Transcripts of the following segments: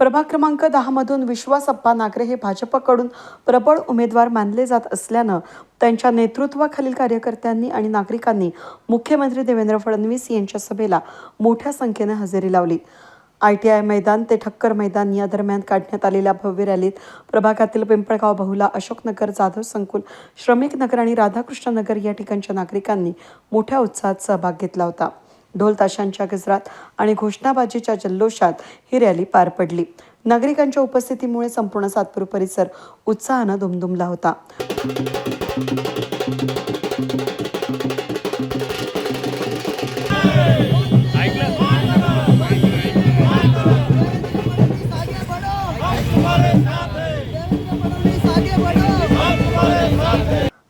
प्रभाग क्रमांक दहामधून विश्वास अप्पा नागरे हे भाजपकडून प्रबळ उमेदवार मानले जात असल्यानं त्यांच्या नेतृत्वाखालील कार्यकर्त्यांनी आणि नागरिकांनी मुख्यमंत्री देवेंद्र फडणवीस यांच्या सभेला मोठ्या संख्येनं हजेरी लावली. आय टी आय मैदान ते ठक्कर मैदान या दरम्यान काढण्यात आलेल्या भव्य रॅलीत प्रभागातील पिंपळगाव बहुला अशोकनगर जाधव संकुल श्रमिक नगर आणि राधाकृष्ण नगर या ठिकाणच्या नागरिकांनी मोठ्या उत्साहात सहभाग घेतला होता. ढोल ताशांच्या गजरात आणि घोषणाबाजीच्या जल्लोषात ही रॅली पार पडली. नागरिकांच्या उपस्थितीमुळे संपूर्ण सातपूर परिसर उत्साहानं दुमदुमला होता.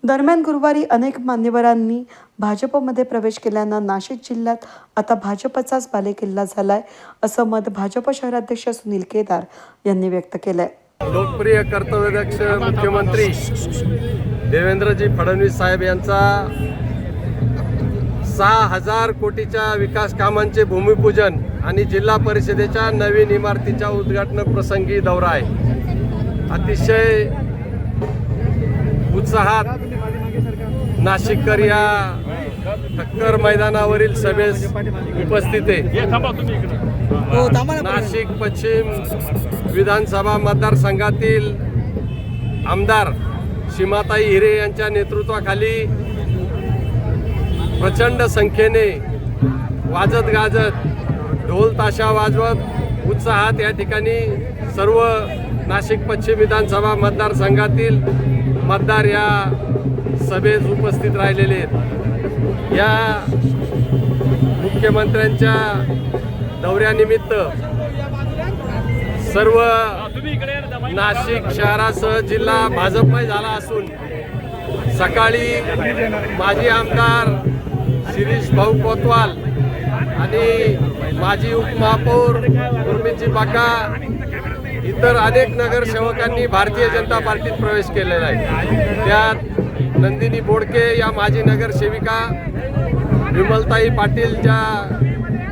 दरम्यान गुरुवारी अनेक मान्यवरांनी भाजपमध्ये प्रवेश केल्यानं नाशिक जिल्ह्यात आता भाजपचाच बालेकिल्ला झालाय असं मत भाजप शहराध्यक्ष सुनील केदार यांनी व्यक्त केलंय. लोकप्रिय कर्तव्यदक्ष मुख्यमंत्री देवेंद्रजी फडणवीस साहेब यांचा सहा हजार कोटीच्या विकास कामांचे भूमिपूजन आणि जिल्हा परिषदेच्या नवीन इमारतीच्या उद्घाटन प्रसंगी दौरा आहे अतिशय उत्साहात नाशिककर या ठक्कर मैदानावरील सभेस उपस्थित आहे. नाशिक पश्चिम विधानसभा मतदारसंघातील आमदार सीमाताई हिरे यांच्या नेतृत्वाखाली प्रचंड संख्येने वाजत गाजत ढोल ताशा वाजवत उत्साहात या ठिकाणी सर्व नाशिक पश्चिम विधानसभा मतदारसंघातील मतदार या सभेत उपस्थित राहिलेले आहेत. या मुख्यमंत्र्यांच्या दौऱ्यानिमित्त सर्व नाशिक शहरासह जिल्हा भाजपमय झाला असून सकाळी माजी आमदार शिरीष भाऊ कोतवाल आणि माजी उपमहापौर उर्मिजी बाका इतर अनेक नगरसेवकांनी भारतीय जनता पार्टीत प्रवेश केलेला आहे. त्यात नंदिनी बोडके या माजी नगरसेविका विमलताई पाटील ज्या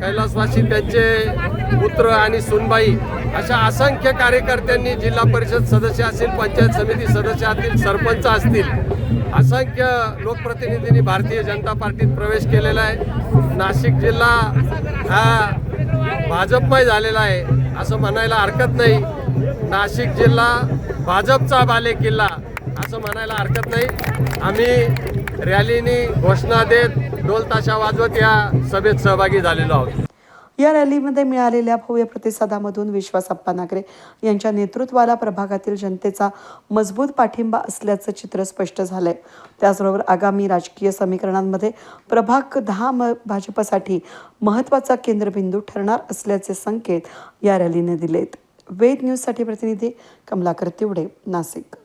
कैलासवासी त्यांचे पुत्र आणि सुनबाई अशा असंख्य कार्यकर्त्यांनी जिल्हा परिषद सदस्य असतील पंचायत समिती सदस्य असतील सरपंच असतील असंख्य लोकप्रतिनिधींनी भारतीय जनता पार्टीत प्रवेश केलेला आहे. नाशिक जिल्हा हा भाजपमय झालेला आहे असं म्हणायला हरकत नाही. नाशिक जिल्हा भाजपचा बाले किल्ला असं म्हणायला हरकत नाही. आम्ही रॅलीने घोषणा देत ढोल ताशा वाजवत या सभेत सहभागी झालेलो आहोत. या रॅलीमध्ये मिळालेल्या भव्य प्रतिसादामधून विश्वास अप्पा नागरे यांच्या नेतृत्वाला प्रभागातील जनतेचा मजबूत पाठिंबा असल्याचं चित्र स्पष्ट झालंय. त्याचबरोबर आगामी राजकीय समीकरणांमध्ये प्रभाग दहा म भाजपसाठी महत्त्वाचा केंद्रबिंदू ठरणार असल्याचे संकेत या रॅलीने दिलेत. वेद न्यूजसाठी प्रतिनिधी कमलाकर तिवडे नाशिक.